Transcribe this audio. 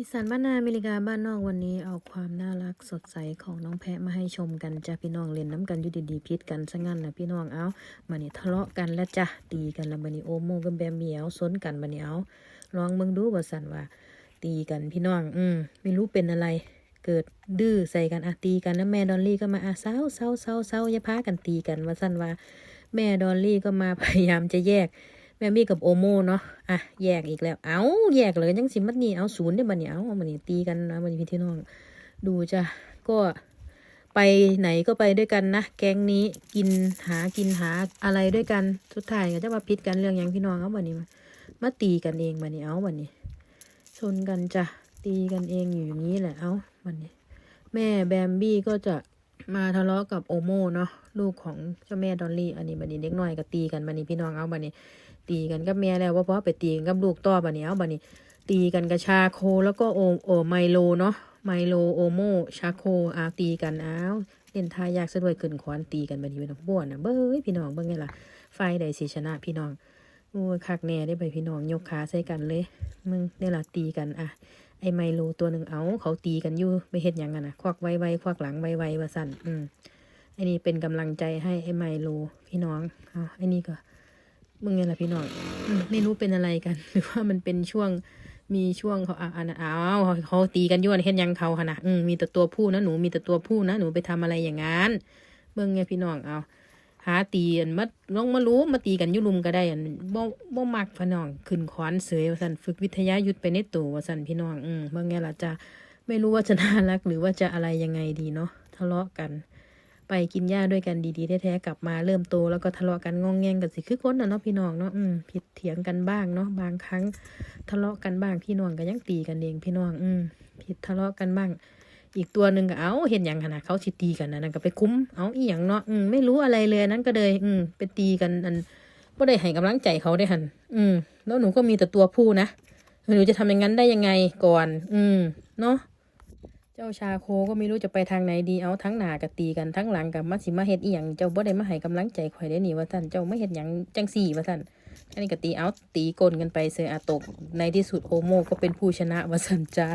อีสานบ้านนาอเมริกาบ้านนอกวันนี้เอาความน่ารักสดใสของน้องแพะมาให้ชมกันจ้ะพี่น้องเล่นน้ำกันอยู่ดีพิษกันซะงั้นนะพี่น้องเอามาเนี่ทะเลาะกันแล้วจ้ะตีกันแล้วมานี่โอโมกับแบมเหมียวซนกันมานี่เอาลองเบิ่งดูว่สันว่า ตีกันพี่น้อง อืมไม่รู้เป็นอะไร เกิดดื้อใส่กันอะตีกันแล้วแม่ดอลลี่ก็มาอะเศร้าเศร้าเศร้าเศร้าอย่าพากันตีกันว่าสันว่า แม่ดอลลี่ก็มาพยายามจะแยก แม่มี่กับโอโมเนาะอะแยกอีกแล้ว เอาแยกเลยยังสิมัดนี่เอาศูนย์ได้บันนี่เอาเอาบันนี่ตีกันนะบันนี่พี่ที่น้อง ดูจ้ะก็ไปไหนก็ไปด้วยกันนะ แก๊งนี้กินหากินหาอะไรด้วยกันสุดท้ายก็จะมาพิดกันเรื่องยังพี่น้องเอาบันนี้มามาตีกันเองบันนี้เอาบันนี้ชนกันจ้ะตีกันเองอยู่อย่างนี้แหละเอาบันนี้ แม่แบมบี้ก็จะ มาทะเลาะกับโอโมเนาะลูกของเจ้าแม่ดอลลี่ อันนี้บันนี้เด็กน้อยก็ตีกันบันนี้พี่น้องเอาบันนี้ ตีกันกับแม่แล้วว่าเพราะไปตีกันกับลูกต่อบันนี้เอาบันนี้ ตีกันกับชาโคแล้วก็โอโอไมโลเนาะไมโลโอโมชาโคอาตีกันอ้าวเล่นทายยากซะด้วยขึ้นขวานตีกันบันนี้เป็นบ้วนนะเบ้ยพี่น้องเบิ่งไงล่ะไฟใดสิชนะพี่น้อง โอ้คักแน่ได้ไปพี่น้องยกขาใส่กันเลย มึงเนี่ยละตีกันอะ ไอไมโลตัวหนึ่งเอาเขาตีกันอยู่ไปเฮ็ดหยังกันนะควักไวไวควักหลังไวไวว่าสั่นอืมไอนี้เป็นกำลังใจให้ไอไมโลพี่น้องเอาไอนี้ก็ มึงไงล่ะพี่น้องอมไม่รู้เป็นอะไรกัน หรือว่ามันเป็นช่วงมีช่วงเขาอะอันอ้าวเขาตีกันยู่อันเห็นยังเขาขนาดอืมมีแต่ตัวผู้นะหนูมีแต่ตัวผู้นะหนูไปทำอะไรอย่างนั้นเบิ่งไงพี่น้องเอา หาตีอันมาลองมารู้มาตีกันยุลุมก็ได้อันบ่บ่มักพี่น้องขึ้นขวานเสยว่าสันฝึกวิทยายุทธไปในตัวว่าสันพี่น้อง อืมเบิ่งไงล่ะจะไม่รู้ว่าจะน่ารักหรือว่าจะอะไรยังไงดีเนาะทะเลาะกัน ไปกินหญ้าด้วยกันดีๆแท้ๆกลับมาเริ่มโตแล้วก็ทะเลาะกันงองแงงกันสิคือคนนะเนาะพี่น้องเนาะอืมผิดเถียงกันบ้างเนาะบางครั้ง ทะเลาะกันบ้างพี่น้องก็ยังตีกันเองพี่น้อง อืมผิดทะเลาะกันบ้าง อีกตัวหนึ่งก็เอาเห็นอย่างขนาดเขาสิตีกันนะนั่นก็ไปคุ้มเอาอีหยังเนาะอืมไม่รู้อะไรเลยนั้นก็เลยอืมไปตีกันอันก็ได้ให้กำลังใจเขาได้หันอืม แล้วหนูก็มีแต่ตัวผู้นะหนูจะทำอย่างนั้นได้ยังไงก่อน อืม เนาะเจ้าชาโคก็ไม่รู้จะไปทางไหนดีเอาทั้งหน้ากับตีกันทั้งหลังกับมาสิมาเฮ็ดอีหยังเจ้าบ่ได้มาให้กำลังใจข่อยได้นี่ว่าซั่นเจ้าไม่เฮ็ดหยังจังสี่ว่าซั่นอันนี้ก็ตีเอาตีกลนกันไปเซออาตกในที่สุดโอโมก็เป็นผู้ชนะว่าซั่นจ้า